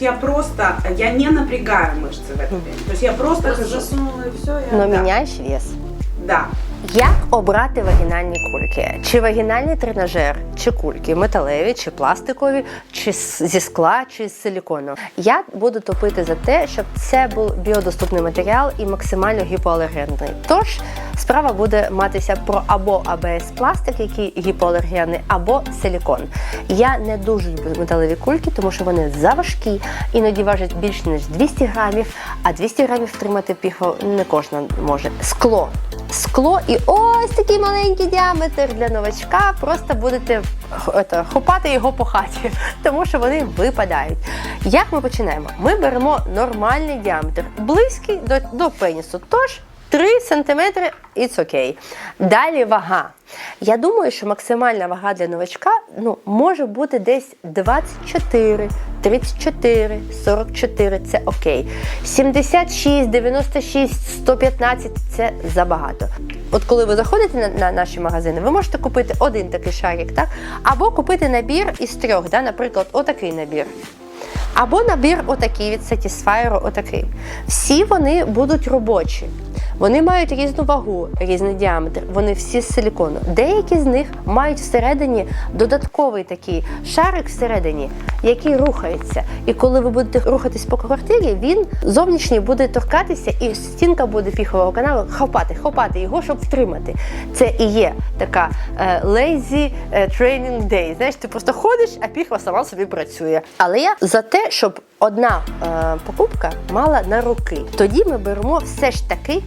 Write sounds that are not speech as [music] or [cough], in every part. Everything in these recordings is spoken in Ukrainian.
есть я просто, я не напрягаю мышцы в этот день. То есть я просто Просто хожу. засунула и все. Но Да. міняєш вес. Да. Як обрати вагінальні кульки? Чи вагінальний тренажер, чи кульки металеві, чи пластикові, чи зі скла, чи з силікону? Я буду топити за те, щоб це був біодоступний матеріал і максимально гіпоалергенний. Тож справа буде матися про або АБС пластик, який гіпоалергенний, або силікон. Я не дуже люблю металеві кульки, тому що вони заважкі, іноді важать більше ніж 200 грамів, а 200 грамів втримати піхву не кожна може. Скло. Скло і ось такий маленький діаметр для новачка. Просто будете ето, хопати його по хаті, [laughs] тому що вони випадають. Як ми починаємо? Ми беремо нормальний діаметр, близький до, до пенісу. Тож 3 см it's окей. Далі вага. Я думаю, що максимальна вага для новачка ну, може бути десь 24, 34, 44 це окей. 76, 96, 115 це забагато. От коли ви заходите на, на наші магазини, ви можете купити один такий шарик, так? Або купити набір із трьох, да? наприклад, отакий набір. Або набір отакий від Satisfyer, отакий. Всі вони будуть робочі. Вони мають різну вагу, різний діаметр. Вони всі з силікону. Деякі з них мають всередині додатковий такий шарик всередині, який рухається. І коли ви будете рухатись по квартирі, він зовнішній буде торкатися, і стінка буде піхового каналу хапати, хапати його, щоб втримати. Це і є така е, lazy е, training day. Знаєш, ти просто ходиш, а піхва сама собі працює. Але я за те, щоб одна е, покупка мала на руки. Тоді ми беремо все ж таки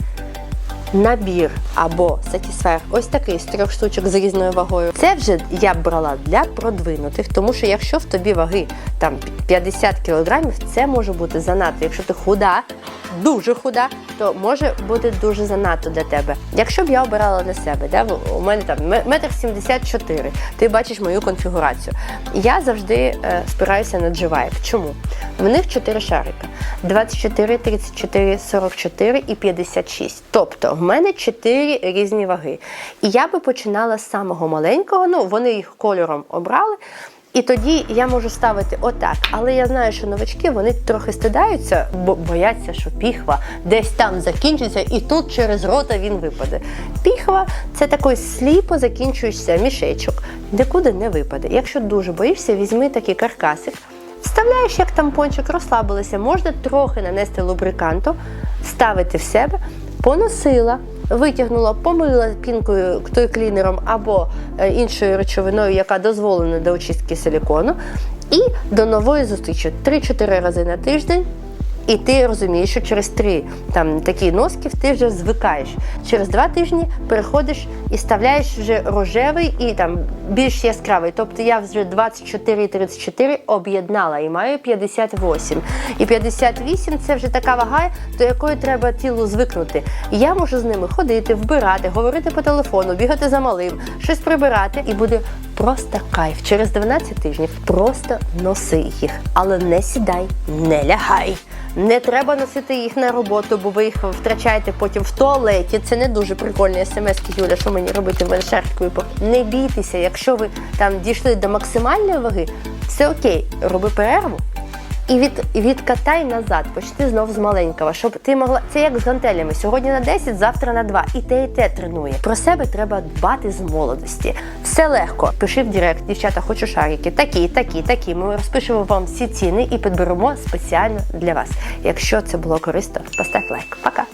набір або Satisfyer, ось такий з трьох штучок з різною вагою. Це вже я брала для продвинутих, тому що якщо в тобі ваги там 50 кілограмів, це може бути занадто. Якщо ти худа, дуже худа, то може бути дуже занадто для тебе. Якщо б я обирала для себе, да, у мене там ме- метр 74, ти бачиш мою конфігурацію. Я завжди е, спираюся на G-Vibe. Чому? В них 4 шарика: 24, 34, 44 і 56. Тобто в мене 4 різні ваги. І я би починала з самого маленького, ну вони їх кольором обрали. І тоді я можу ставити отак. Але я знаю, що новачки вони трохи стидаються, бо бояться, що піхва десь там закінчиться, і тут через рота він випаде. Піхва це такий сліпо закінчуючийся мішечок, нікуди не випаде. Якщо дуже боїшся, візьми такий каркасик. Вставляєш як тампончик, розслабилися, можна трохи нанести лубриканту, ставити в себе, поносила, витягнула, помила пінкою клінером або е, іншою речовиною, яка дозволена до очистки силікону. І до нової зустрічі 3-4 рази на тиждень. І ти розумієш, що через три там такі носків ти вже звикаєш. Через два тижні переходиш і ставляєш вже рожевий і там більш яскравий. Тобто я вже 24 і 34 об'єднала і маю 58. І 58 це вже така вага, до якої треба тілу звикнути. І я можу з ними ходити, вбирати, говорити по телефону, бігати за малим, щось прибирати, і буде просто кайф. Через 12 тижнів просто носи їх, але не сідай, не лягай. Не треба носити їх на роботу, бо ви їх втрачаєте потім в туалеті. Це не дуже прикольні смс Юля, що мені робити в мене. Не бійтеся, якщо ви там дійшли до максимальної ваги, все окей, роби перерву. І від відкатай назад, почти знов з маленького, щоб ти могла. Це як з гантелями. Сьогодні на 10, завтра на 2. І те, і те тренує. Про себе треба дбати з молодості. Все легко. Пиши в Директ, дівчата, хочу шарики. Такі, такі, такі. Ми розпишемо вам всі ціни і підберемо спеціально для вас. Якщо це було корисно, постав лайк. Пока.